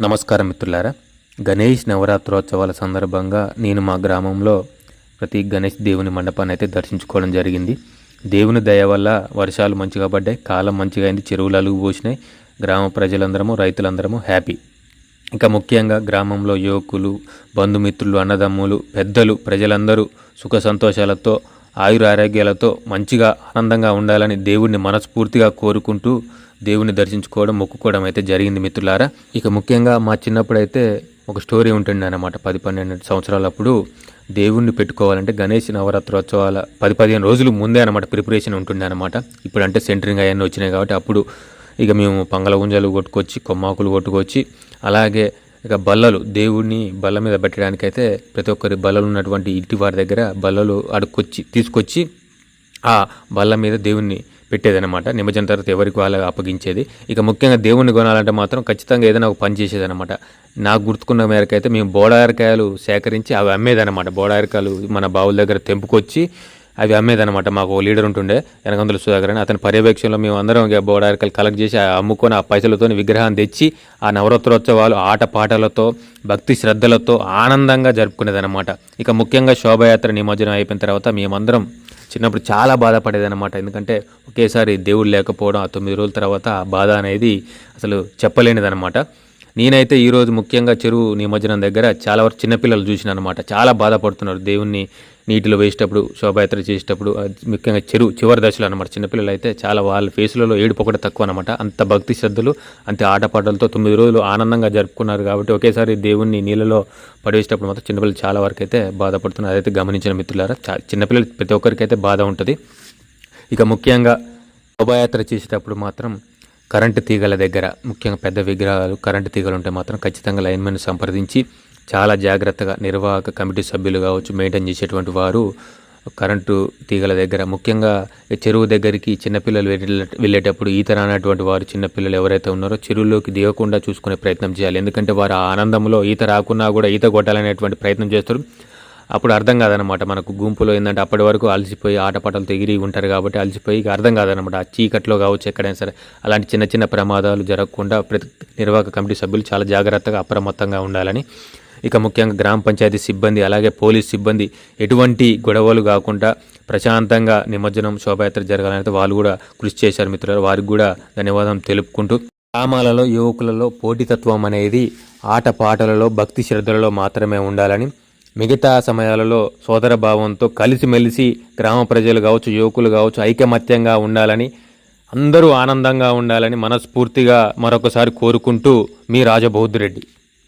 నమస్కారం మిత్రులారా. గణేష్ నవరాత్రోత్సవాల సందర్భంగా నేను మా గ్రామంలో ప్రతి గణేష్ దేవుని మండపాన్ని అయితే దర్శించుకోవడం జరిగింది. దేవుని దయ వల్ల వర్షాలు మంచిగా పడ్డాయి. కాలం మంచిగా అయింది. చెరువులు అలుగు పోసినాయి. గ్రామ ప్రజలందరము రైతులందరము హ్యాపీ. ఇంకా ముఖ్యంగా గ్రామంలో యువకులు బంధుమిత్రులు అన్నదమ్ములు పెద్దలు ప్రజలందరూ సుఖ సంతోషాలతో ఆయుర ఆరోగ్యాలతో మంచిగా ఆనందంగా ఉండాలని దేవుణ్ణి మనస్ఫూర్తిగా కోరుకుంటూ దేవుని దర్శించుకోవడం మొక్కుకోవడం అయితే జరిగింది మిత్రులారా. ఇక ముఖ్యంగా మా చిన్నప్పుడు అయితే ఒక స్టోరీ ఉంటుండే అనమాట పది పన్నెండు సంవత్సరాలప్పుడు దేవుణ్ణి పెట్టుకోవాలంటే గణేష్ నవరాత్రోత్సవాల పది పదిహేను రోజులు ముందే అనమాట ప్రిపరేషన్ ఉంటుండే అనమాట ఇప్పుడంటే సెంటరింగ్ అవన్నీ వచ్చినాయి కాబట్టి అప్పుడు ఇక మేము పంగల గుంజలు కొట్టుకొచ్చి కొమ్మాకులు కొట్టుకొచ్చి అలాగే ఇక బల్లలు దేవుడిని బల్ల మీద పెట్టడానికైతే ప్రతి ఒక్కరి బల్లలు ఉన్నటువంటి ఇంటి వారి దగ్గర బల్లలు అడుక్కొచ్చి తీసుకొచ్చి ఆ బల్ల మీద దేవుణ్ణి పెట్టేదన్నమాట. నిమజ్జనం తర్వాత ఎవరికి వాళ్ళ అప్పగించేది. ఇక ముఖ్యంగా దేవుణ్ణి కొనాలంటే మాత్రం ఖచ్చితంగా ఏదైనా ఒక పని చేసేదనమాట నాకు గుర్తుకున్న మేరకు అయితే మేము బోడారికాయలు సేకరించి అవి అమ్మేదన్నమాట. బోడారికాయలు మన బావుల దగ్గర తెంపుకొచ్చి అవి అమ్మేదన్నమాట. మాకు ఓ లీడర్ ఉంటుండే వెనకందుల సుధాకర్ అని. అతని పర్యవేక్షణలో మేము అందరం బోడారికలు బోడారకాయలు కలెక్ట్ చేసి అమ్ముకొని ఆ పైసలతో విగ్రహాన్ని తెచ్చి ఆ నవరాత్రోత్సవాలు ఆట పాటలతో భక్తి శ్రద్ధలతో ఆనందంగా జరుపుకునేదనమాట ఇక ముఖ్యంగా శోభయాత్ర నిమజ్జనం అయిపోయిన తర్వాత మేమందరం చిన్నప్పుడు చాలా బాధపడేదన్నమాట. ఎందుకంటే ఒకేసారి దేవుడు లేకపోవడం ఆ తొమ్మిది రోజుల తర్వాత ఆ బాధ అనేది అసలు చెప్పలేనిదన్నమాట. నేనైతే ఈరోజు ముఖ్యంగా చెరువు నిమజ్జనం దగ్గర చాలా వరకు చిన్నపిల్లలు చూసిన అనమాట చాలా బాధపడుతున్నారు దేవుణ్ణి నీటిలో వేసేటప్పుడు శోభయాత్ర చేసేటప్పుడు ముఖ్యంగా చెరువు చివరి దశలో అనమాట చిన్నపిల్లలు అయితే చాలా వాళ్ళ ఫేసులలో ఏడుపు ఒకటి తక్కువ అనమాట అంత భక్తి శ్రద్ధలు అంత ఆటపాటలతో తొమ్మిది రోజులు ఆనందంగా జరుపుకున్నారు కాబట్టి ఒకేసారి దేవుణ్ణి నీళ్ళలో పడేసేటప్పుడు మాత్రం చిన్నపిల్లలు చాలా వరకు అయితే బాధపడుతున్నారు. అదైతే గమనించిన మిత్రులారా చా- చిన్నపిల్లలు ప్రతి ఒక్కరికి అయితే బాధ ఉంటుంది. ఇక ముఖ్యంగా శోభాయాత్ర చేసేటప్పుడు మాత్రం కరెంటు తీగల దగ్గర ముఖ్యంగా పెద్ద విగ్రహాలు కరెంటు తీగలు ఉంటే మాత్రం ఖచ్చితంగా లైన్మెన్ సంప్రదించి చాలా జాగ్రత్తగా నిర్వాహక కమిటీ సభ్యులు కావచ్చు మెయింటైన్ చేసేటువంటి వారు కరెంటు తీగల దగ్గర ముఖ్యంగా చెరువు దగ్గరికి చిన్నపిల్లలు వెళ్ళేటప్పుడు ఈత రానటువంటి వారు చిన్నపిల్లలు ఎవరైతే ఉన్నారో చెరువులోకి దిగకుండా చూసుకునే ప్రయత్నం చేయాలి. ఎందుకంటే వారు ఆనందంలో ఈత రాకున్నా కూడా ఈత కొట్టాలనేటువంటి ప్రయత్నం చేస్తారు. అప్పుడు అర్థం కాదనమాట మనకు. గుంపులో ఏంటంటే అప్పటి వరకు అలసిపోయి ఆటపాటలు తిగిరి ఉంటారు కాబట్టి అలసిపోయి అర్థం కాదనమాట ఆ చీకట్లో కావచ్చు ఎక్కడైనా సరే అలాంటి చిన్న చిన్న ప్రమాదాలు జరగకుండా ప్రతి నిర్వాహక కమిటీ సభ్యులు చాలా జాగ్రత్తగా అప్రమత్తంగా ఉండాలని ఇక ముఖ్యంగా గ్రామ పంచాయతీ సిబ్బంది అలాగే పోలీస్ సిబ్బంది ఎటువంటి గొడవలు కాకుండా ప్రశాంతంగా నిమజ్జనం శోభయాత్ర జరగాలని వాళ్ళు కూడా కృషి చేశారు మిత్రులు వారికి కూడా ధన్యవాదం తెలుపుకుంటూ గ్రామాలలో యువకులలో పోటీతత్వం అనేది ఆట పాటలలో భక్తి శ్రద్ధలలో మాత్రమే ఉండాలని మిగతా సమయాలలో సోదర భావంతో కలిసిమెలిసి గ్రామ ప్రజలు కావచ్చు యువకులు కావచ్చు ఐకమత్యంగా ఉండాలని అందరూ ఆనందంగా ఉండాలని మనస్ఫూర్తిగా మరొకసారి కోరుకుంటూ మీ రాజబౌద్ధరెడ్డి